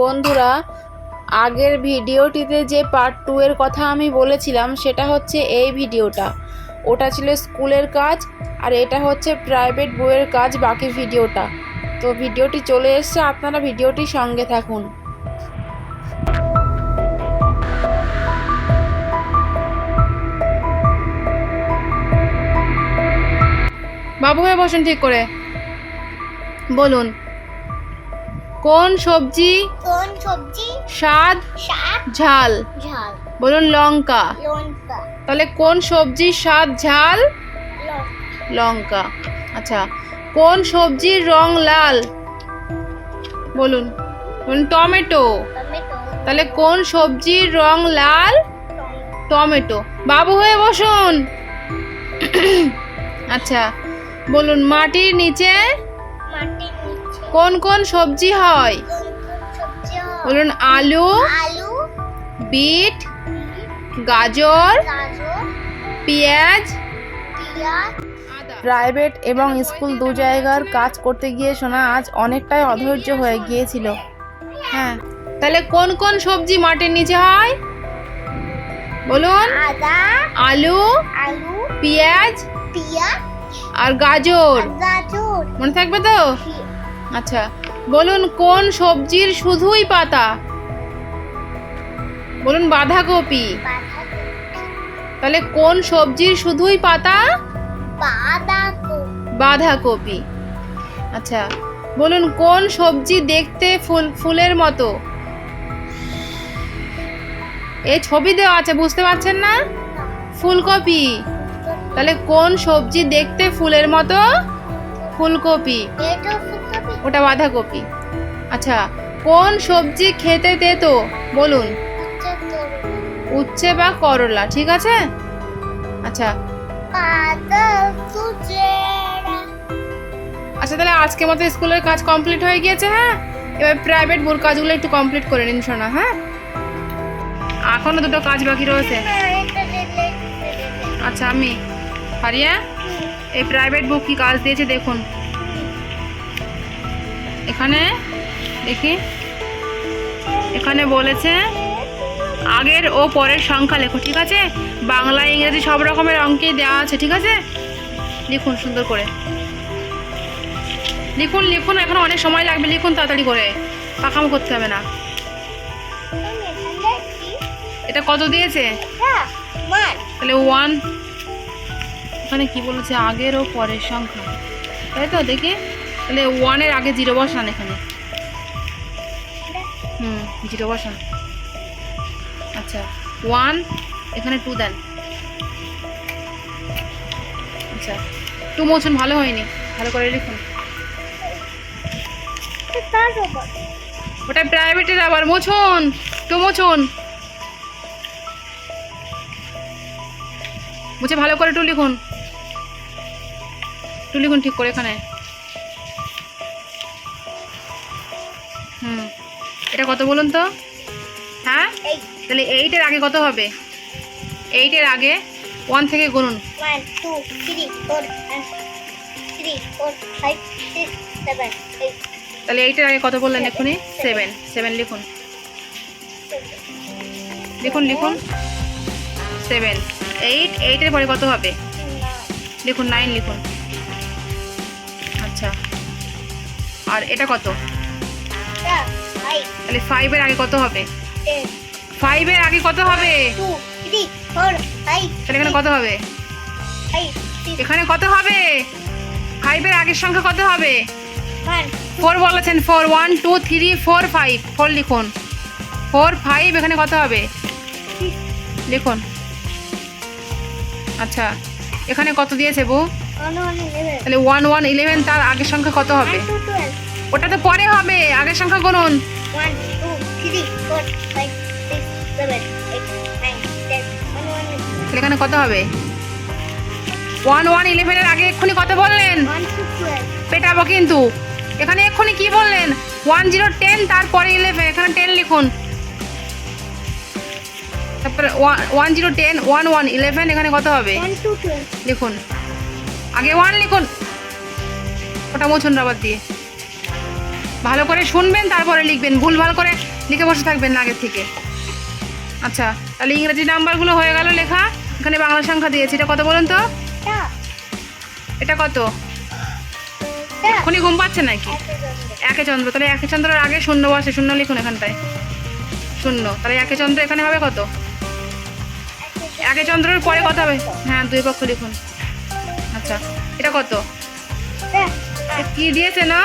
বন্ধুরা, আগের ভিডিওটিতে যে পার্ট টু এর কথা আমি বলেছিলাম, সেটা হচ্ছে এই ভিডিওটা। ওটা ছিল স্কুলের কাজ, আর এটা হচ্ছে প্রাইভেট বইয়ের কাজ, বাকি ভিডিওটা। তো ভিডিওটি চলে এসছে, আপনারা ভিডিওটি সঙ্গে থাকুন। বাবু হয়ে বসুন ঠিক করে। বলুন। কোন সবজি? কোন সবজি? স্বাদ? শাক ঝাল। ঝাল। বলুন লঙ্কা। লঙ্কা। তাহলে কোন সবজি স্বাদ ঝাল? লঙ্কা। আচ্ছা কোন সবজির রং লাল? বলুন। বলুন টমেটো। তাহলে কোন সবজির রং লাল? টমেটো। বাবু হয়ে বসুন। আচ্ছা বলুন মাটির নিচে? মাটির নিচে কোন কোন সবজি হয়? হয়? বলুন আলু বিট গাজর পেঁয়াজ প্রাইভেট এবং স্কুল দু জায়গার কাজ করতে গিয়ে শোনা আজ অনেকটাই অধৈর্য হয়ে গিয়েছিল। হ্যাঁ তাহলে কোন কোন সবজি মাটির নিচে হয়? বলুন আলু আলু পেঁয়াজ পেঁয়াজ আর গাজর। আর গাজর। মনে থাকবে তো? আচ্ছা বলুন কোন সবজির শুধুই পাতা? বলুন বাঁধাকপি। তাহলে কোন সবজির শুধুই পাতা? বাঁধাকপি। আচ্ছা বলুন কোন সবজি দেখতে ফুল ফুলের মতো? এই ছবি দেওয়া আছে বুঝতে পারছেন না? ফুলকপি। তাহলে কোন সবজি দেখতে ফুলের মতো? ফুলকপি। ওটা বাঁধাকপি। আচ্ছা কোন সবজি খেতে তেতো? বলুন। উচ্ছে বা করলা ঠিক আছে? আচ্ছা। আচ্ছা তাহলে আজকে মতো স্কুলের কাজ কমপ্লিট হয়ে গিয়েছে হ্যাঁ? এবার প্রাইভেট বোর কাজগুলো একটু কমপ্লিট করে নিন শোনা হ্যাঁ? এখনও দুটো কাজ বাকি রয়েছে। আচ্ছা আমি। হারিয়া? এই প্রাইভেট বুক কি কাজ দিয়েছে দেখুন। এখানে, দেখি। এখানে বলেছে, আগের ও পরের সংখ্যা লেখো, ঠিক আছে? বাংলা, ইংরেজি সব রকমের অঙ্কেই দেওয়া আছে, ঠিক আছে? লিখুন সুন্দর করে। লিখুন লিখুন, এখন অনেক সময় লাগবে, লিখুন তাড়াতাড়ি করে। পাকাম করতে হবে না। এটা কত দিয়েছে? তাহলে ওয়ান এখানে কি বলেছে? আগের ও পরের সংখ্যা। তাই তো, দেখি। তাহলে ওয়ানের আগে জিরো বসান এখানে। হুম, জিরো বসান। আচ্ছা ওয়ান এখানে টু দেন। আচ্ছা টু মোশন ভালো হয়নি। ভালো করে লিখুন। ওটা প্রাইভেটের আবার মোছন টু মোছন। মুছে ভালো করে টু লিখুন। টু লিখুন ঠিক করে এখানে। এটা কত বলুন তো? হ্যাঁ? তাহলে এইটের আগে কত হবে? এইটের আগে ওয়ান থেকে গুনুন। তাহলে এইটের আগে কত বললেন এক্ষুনি? সেভেন সেভেন লিখুন। লিখুন লিখুন। সেভেন এইট এইটের পরে কত হবে? লিখুন নাইন লিখুন। আচ্ছা। আর এটা কত? তাহলে ফাইভের আগে কত হবে? ফাইভের আগে কত হবে? তাহলে এখানে কত হবে? এখানে কত হবে? ফাইভের আগের সংখ্যা কত হবে? ফোর বলেছেন four one two three four five four লিখুন। ফোর ফাইভ এখানে কত হবে? লিখুন। আচ্ছা এখানে কত দিয়েছে বউ? তাহলে ওয়ান ওয়ান ইলেভেন তার আগের সংখ্যা কত হবে? ওটা তো পরে হবে আগের সংখ্যা গুনুন। এখানে কত হবে? ওয়ান ওয়ান ইলেভেনের আগে এক্ষুনি কত বললেন? পেটাবো কিন্তু। এখানে এক্ষুনি কি বললেন? ওয়ান জিরো টেন তারপরে ইলেভেন এখানে টেন লিখুন। তারপরে one zero ten one one eleven এখানে কত হবে? লিখুন। আগে ওয়ান লিখুন। ওটা মোছন রাবার দিয়ে। ভালো করে শুনবেন তারপরে লিখবেন। ভুল ভালো করে লিখে বসে থাকবেন আগের থেকে। আচ্ছা তাহলে ইংরেজি নাম্বারগুলো হয়ে গেল লেখা। এখানে বাংলা সংখ্যা দিয়েছি। এটা কত বলুন তো? এটা কত? এখনই ঘুম পাচ্ছে নাকি? একে চন্দ্র। তাহলে একে চন্দ্রের আগে শূন্য বসে। শূন্য লিখুন এখানটায়। শূন্য। তাহলে একে চন্দ্র এখানে হবে কত? একে চন্দ্রের পরে কত হবে? হ্যাঁ দুই পক্ষ লিখুন। আচ্ছা এটা কত? এ কি দিয়েছে না?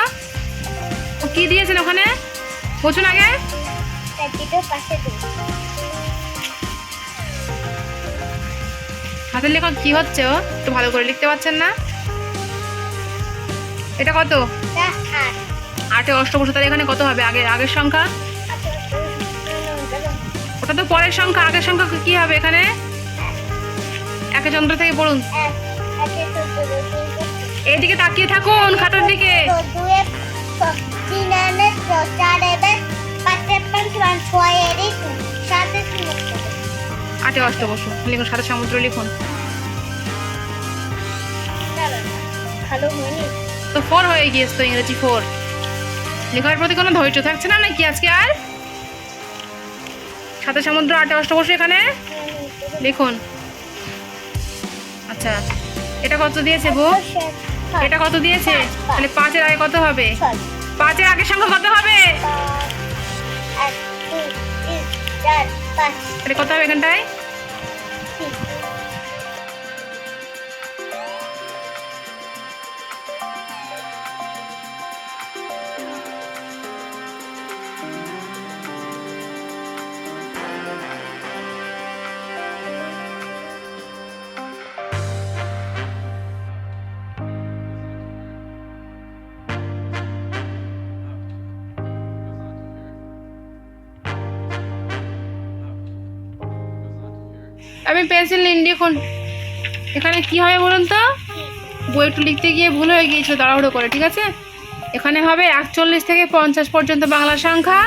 কি দিয়েছেন ওখানে? বসুন আগে। হাতের লেখা কি হচ্ছে ও? একটু ভালো করে লিখতে পারছেন না? এটা কত? আট। অষ্টবসু তাহলে এখানে কত হবে? আগে আগের সংখ্যা? ওটা তো পরের সংখ্যা আগের সংখ্যা কি হবে এখানে? একে চন্দ্র থেকে পড়ুন তো এইদিকে তাকিয়ে থাকুন খাতার দিকে। পাঁচে পাঁচ ওয়ান ছয় এরই সাথে আটে অষ্টবসু লিখুন সাথে সমুদ্র লিখুন। ভালো হয়নি। তো ফোর হয়ে গিয়েছে তো ইংরেজি ফোর লেখার প্রতি কোনো ধৈর্য থাকছে না নাকি আজকে আর? সাথে সমুদ্র আটে অষ্টবসু এখানে। লিখুন। আচ্ছা এটা কত দিয়েছে বউ এটা কত দিয়েছে? তাহলে পাঁচের আগে কত হবে? ছয়। পাঁচের আগের সংখ্যা কত হবে। কত হবে এখানটায়? পেন্সিল নিন, লিখুন। এখানে কি হবে বলুন তো? বই একটু লিখতে গিয়ে ভুল হয়ে গিয়েছিল, তাড়াহুড়ো করে, ঠিক আছে? এখানে হবে একচল্লিশ থেকে পঞ্চাশ পর্যন্ত বাংলা সংখ্যা,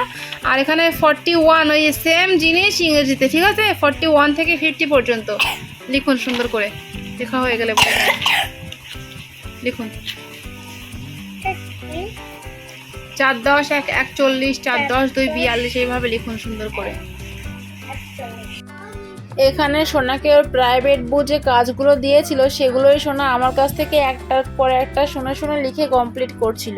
আর এখানে ফর্টি ওয়ান ওই সেম জিনিস ইংরেজিতে, ঠিক আছে? ফর্টি ওয়ান থেকে ফিফটি পর্যন্ত। লিখুন সুন্দর করে, লেখা হয়ে গেলে লিখুন। চার দশ, এক, একচল্লিশ, চার দশ, দুই, বিয়াল্লিশ, এইভাবে লিখুন সুন্দর করে। এখানে সোনাকে ওর প্রাইভেট বু যে কাজগুলো দিয়েছিল, সেগুলোই সোনা আমার কাছ থেকে একটার পর একটা শুনে শুনে লিখে কমপ্লিট করছিল।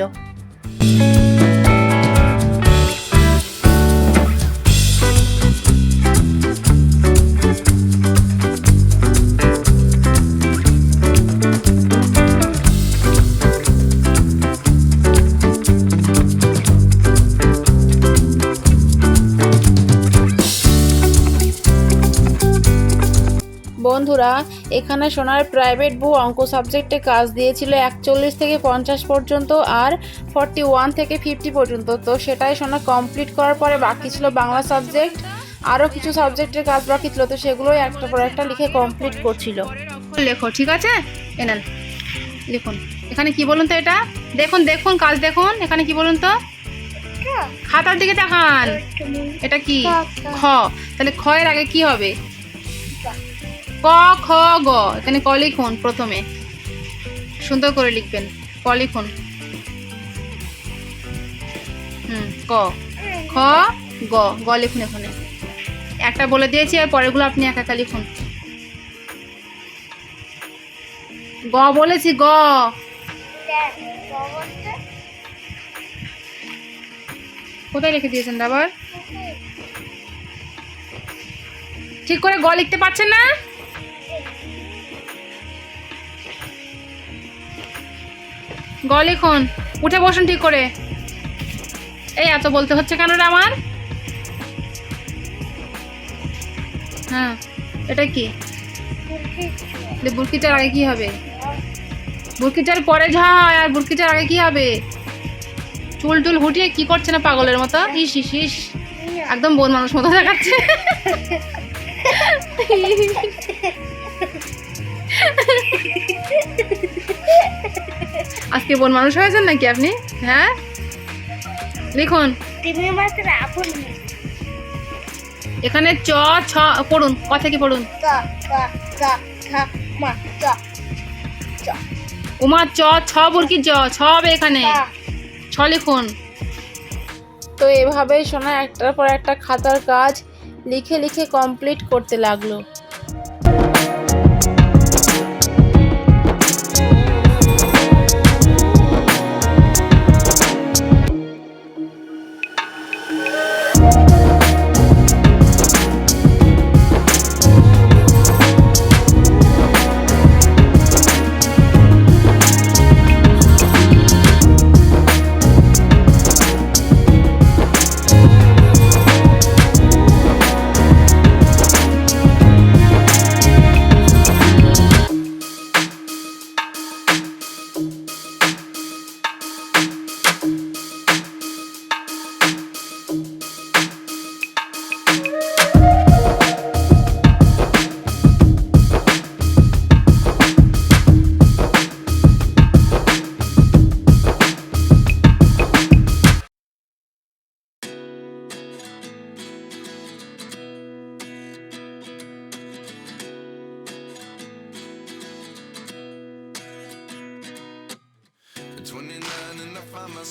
এখানে সোনার প্রাইভেট বউ অঙ্ক সাবজেক্টে কাজ দিয়েছিল একচল্লিশ থেকে পঞ্চাশ পর্যন্ত আর ফর্টি ওয়ান থেকে ফিফটি পর্যন্ত। তো সেটাই সোনা কমপ্লিট করার পরে বাকি ছিল বাংলা সাবজেক্ট আরও কিছু সাবজেক্টের কাজ বাকি ছিল তো সেগুলোই একটা পর একটা লিখে কমপ্লিট করছিল। লেখো ঠিক আছে? এনান লিখুন। এখানে কি বলুন তো এটা? দেখুন দেখুন কাজ দেখুন। এখানে কি বলুন তো? খাতার দিকে তাকান। এটা কি? খ। তাহলে খ এর আগে কি হবে? ক, খ, গ। এখানে ক লিখুন প্রথমে। সুন্দর করে লিখবেন। ক লিখুন হুম, ক। খ, গ। গ লিখুন এখানে। একটা বলে দিয়েছি, আর পরেরগুলো আপনি একা একা লিখুন। গ বলেছি, গ। কোথায় রেখে দিয়েছেন আবার ঠিক করে গ লিখতে পারছেন না? গ লিখুন উঠে বসুন ঠিক করে। এই এত বলতে হচ্ছে কেন রে আমার? হ্যাঁ এটা কি? বুরকিটার আগে কি হবে? বুরকিটার পরে যা হয়, আর বুরকিটার আগে কি হবে? চুল টুল হুটিয়ে কি করছে না পাগলের মতো? ইস ইস ইস। একদম বোন মানুষ মতো দেখাচ্ছে। আজকে বোন মানুষ হয়েছেন নাকি আপনি? হ্যাঁ? লিখুন। তুমি মাত্র আপন এখানে চ ছ পড়ুন ক থেকে পড়ুন। উমা চ ছ বুরকি জ ছ হবে এখানে। ছ লিখুন। তো এভাবেই শোনা একটার পর একটা খাতার কাজ লিখে লিখে কমপ্লিট করতে লাগল।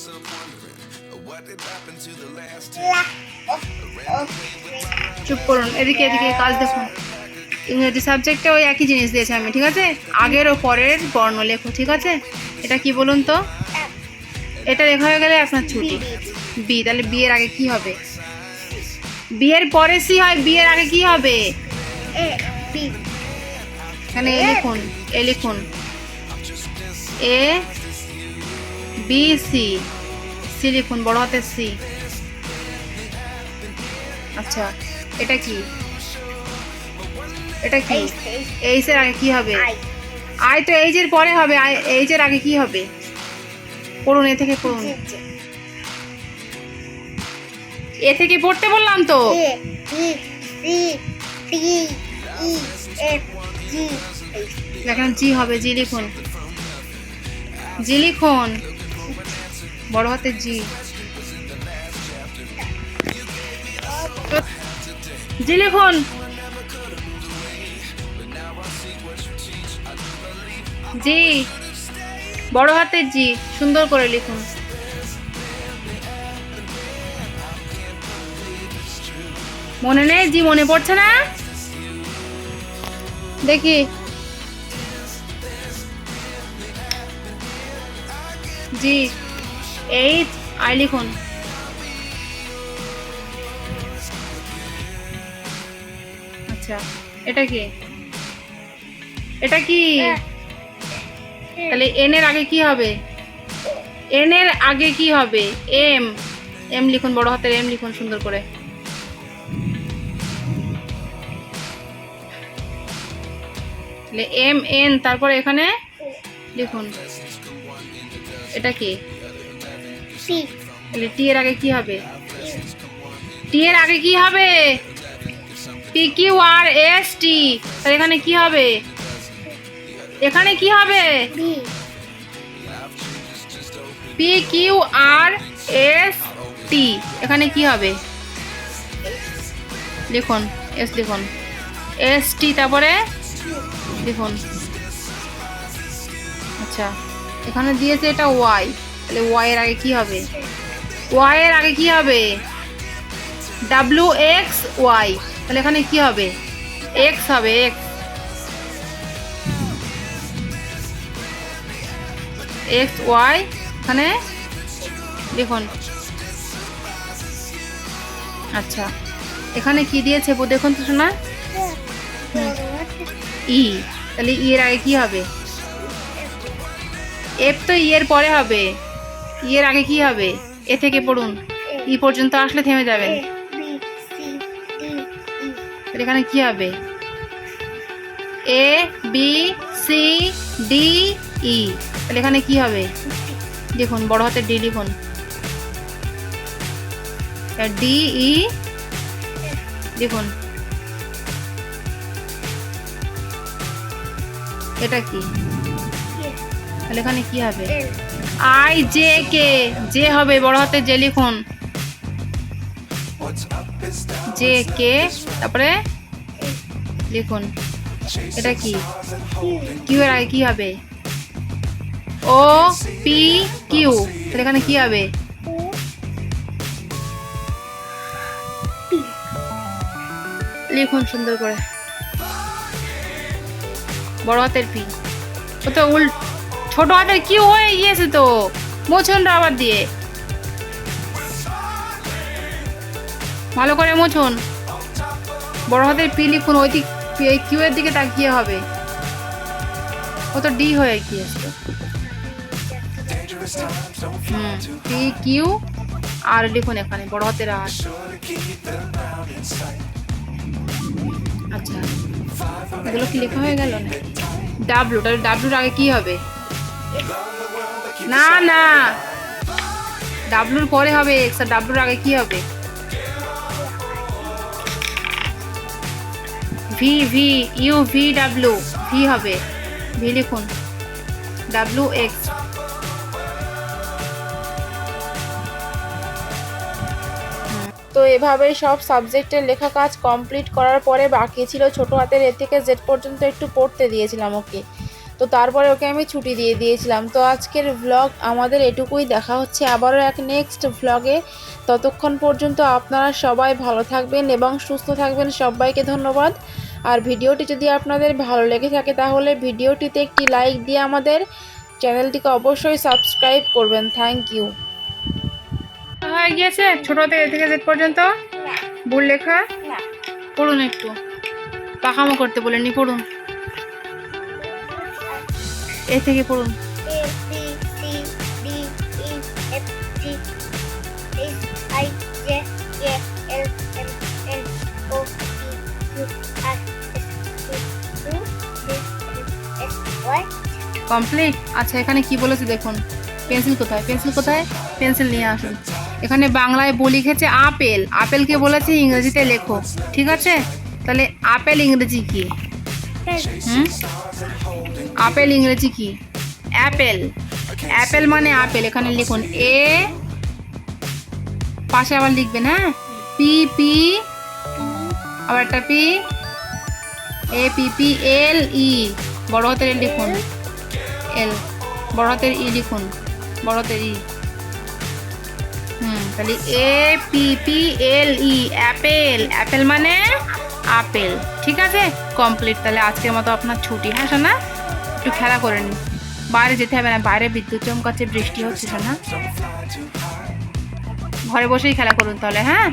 I find myself wondering what did happen to the last চুপ করুন এদিকে এদিকে কাজ দেখুন। ইংরেজি সাবজেক্টে ওই একই জিনিস দিয়েছি আমি ঠিক আছে? আগের ও পরের বর্ণ লেখো ঠিক আছে? এটা কি বলুন তো? এটা লেখা হয়ে গেলে আপনার ছুটি। বি তাহলে বিয়ের আগে কি হবে? বিয়ের পরে সি হয় বিয়ের আগে কি হবে? এখানে এ। লিখুন এ লিখুন। এ বি সি। সি লিখুন বড় হাতের সি। আচ্ছা এটা কি? এটা কি? এইচ এর আগে কি হবে? আই তো এইচ এর পরে হবে এইচ এর আগে কি হবে? পড়ুন এ থেকে পড়ুন। এ থেকে পড়তে বললাম তো। এইচ এখন জি হবে জি লিখুন। জি লিখুন। বড় হাতের জি। জি লিখুন। জি, বড় হাতের জি, সুন্দর করে লিখুন। মনে নেই? জি, মনে পড়ছে না? দেখি। জি। এইচ আই লিখুন। আচ্ছা এটা কি? এটা কি? তাহলে এন এর আগে কি হবে? এন এর আগে কি হবে? এম এম লিখুন, বড় হাতের এম লিখুন, সুন্দর করে। এম এন তারপরে এখানে লিখুন। এটা কি? সি তাহলে টি এর আগে কি হবে? টি এর আগে কি হবে? P Q R S T তাহলে এখানে কি হবে? এখানে কি হবে? P Q R S T এখানে কি হবে? লিখুন এস লিখুন এস টি তারপরে লিখুন আচ্ছা এখানে দিয়েছে এটা ওয়াই তাহলে ওয়াই এর আগে কি হবে? ওয়াই এর আগে কি হবে? ডাব্লিউ এক্স ওয়াই তাহলে এখানে কি হবে? এক্স হবে এক্স এক্স ওয়াই এখানে দেখুন। আচ্ছা এখানে কি দিয়েছে দেখুন তো শোনা। ই তাহলে ই এর আগে কি হবে? এফ তো ই এর পরে হবে। ই এর আগে কি হবে? এ থেকে পড়ুন। ই পর্যন্ত আসলে থেমে যাবেন। এখানে কি হবে? A, B, C, D, E. তাহলে এখানে কি হবে? দেখুন বড় হাতের ডি লিখুন। ডি, ই দেখুন এটা কি? তাহলে এখানে কি হবে? I J K? জে হবে, বড় হাতে জে লিখুন। জে কে? তারপরে লিখুন। এটা কি? কিউ এর আগে কি হবে? O, P, Q. তাহলে এখানে কি হবে? লিখুন সুন্দর করে। বড় হাতের পি। ও তো উল ছোট হাতের কি হয়ে গিয়েছে তো? মোছন রাবার দিয়ে। ভালো করে মোছন। বড় হাতের পি লিখুন ওই দিক কিউ এর দিকে তাকিয়ে হবে। ও তো ডি হয়ে গিয়েছে। হুম পি কিউ আর লিখুন এখানে, বড় হাতের আর। আচ্ছা এগুলো কি লেখা হয়ে গেল না ডাব্লু তাহলে ডাব্লুর আগে কি হবে? না না। ডাব্লুর পরে হবে এক্স আর ডাব্লুর আগে কি হবে? V V U V W V হবে। ভি লিখুন। ডাব্লু এক্স তো এভাবে সব সাবজেক্টের লেখা কাজ কমপ্লিট করার পরে বাকি ছিল ছোট হাতের এ থেকে জেড পর্যন্ত একটু পড়তে দিয়েছিলাম ওকে তো তারপরে ওকে আমি ছুটি দিয়ে দিয়েছিলাম। তো আজকের ভ্লগ আমাদের এটুকুই। দেখা হচ্ছে আবারও এক নেক্সট ভ্লগে ততক্ষণ পর্যন্ত আপনারা সবাই ভালো থাকবেন এবং সুস্থ থাকবেন। সবাইকে ধন্যবাদ। আর ভিডিওটি যদি আপনাদের ভালো লেগে থাকে তাহলে ভিডিওটিতে একটি লাইক দিয়ে আমাদের চ্যানেলটিকে অবশ্যই সাবস্ক্রাইব করবেন। থ্যাংক ইউ হয়ে গিয়েছে? ছোট থেকে থেকে জেড পর্যন্ত? ভুল লেখা? পড়ুন একটু। পাকামো করতে বলেনি পড়ুন। এ থেকে পড়ুন। D E কমপ্লিট আচ্ছা এখানে কি বলেছে দেখুন। পেন্সিল কোথায়? পেন্সিল কোথায়? পেন্সিল নিয়ে আসুন। এখানে বাংলায় বই লিখেছে আপেল। আপেলকে বলেছে ইংরেজিতে লেখো। ঠিক আছে? তাহলে আপেল ইংরেজি কি? হুম? আপেল ইংরেজি কি? অ্যাপেল। অ্যাপেল মানে আপেল। এখানে লিখুন এ, পাশে আবার লিখবেন হ্যাঁ? পি পি, আবার একটা P, A, P P, L, E. বড় হাতের লিখুন। এল। বড় হাতের ই লিখুন। বড় হাতের ই। হুম, তাহলে A, P P, L, E. Apple. Apple মানে আপেল। ঠিক আছে? কমপ্লিট। তাহলে আজকের মতো আপনার ছুটি হ্যাঁ সোনা? একটু খেলা করে নিন বাইরে যেতে হবে না, বাইরে বিদ্যুৎ চমকাচ্ছে, বৃষ্টি হচ্ছে না ঘরে বসেই খেলা করুন তাহলে হ্যাঁ?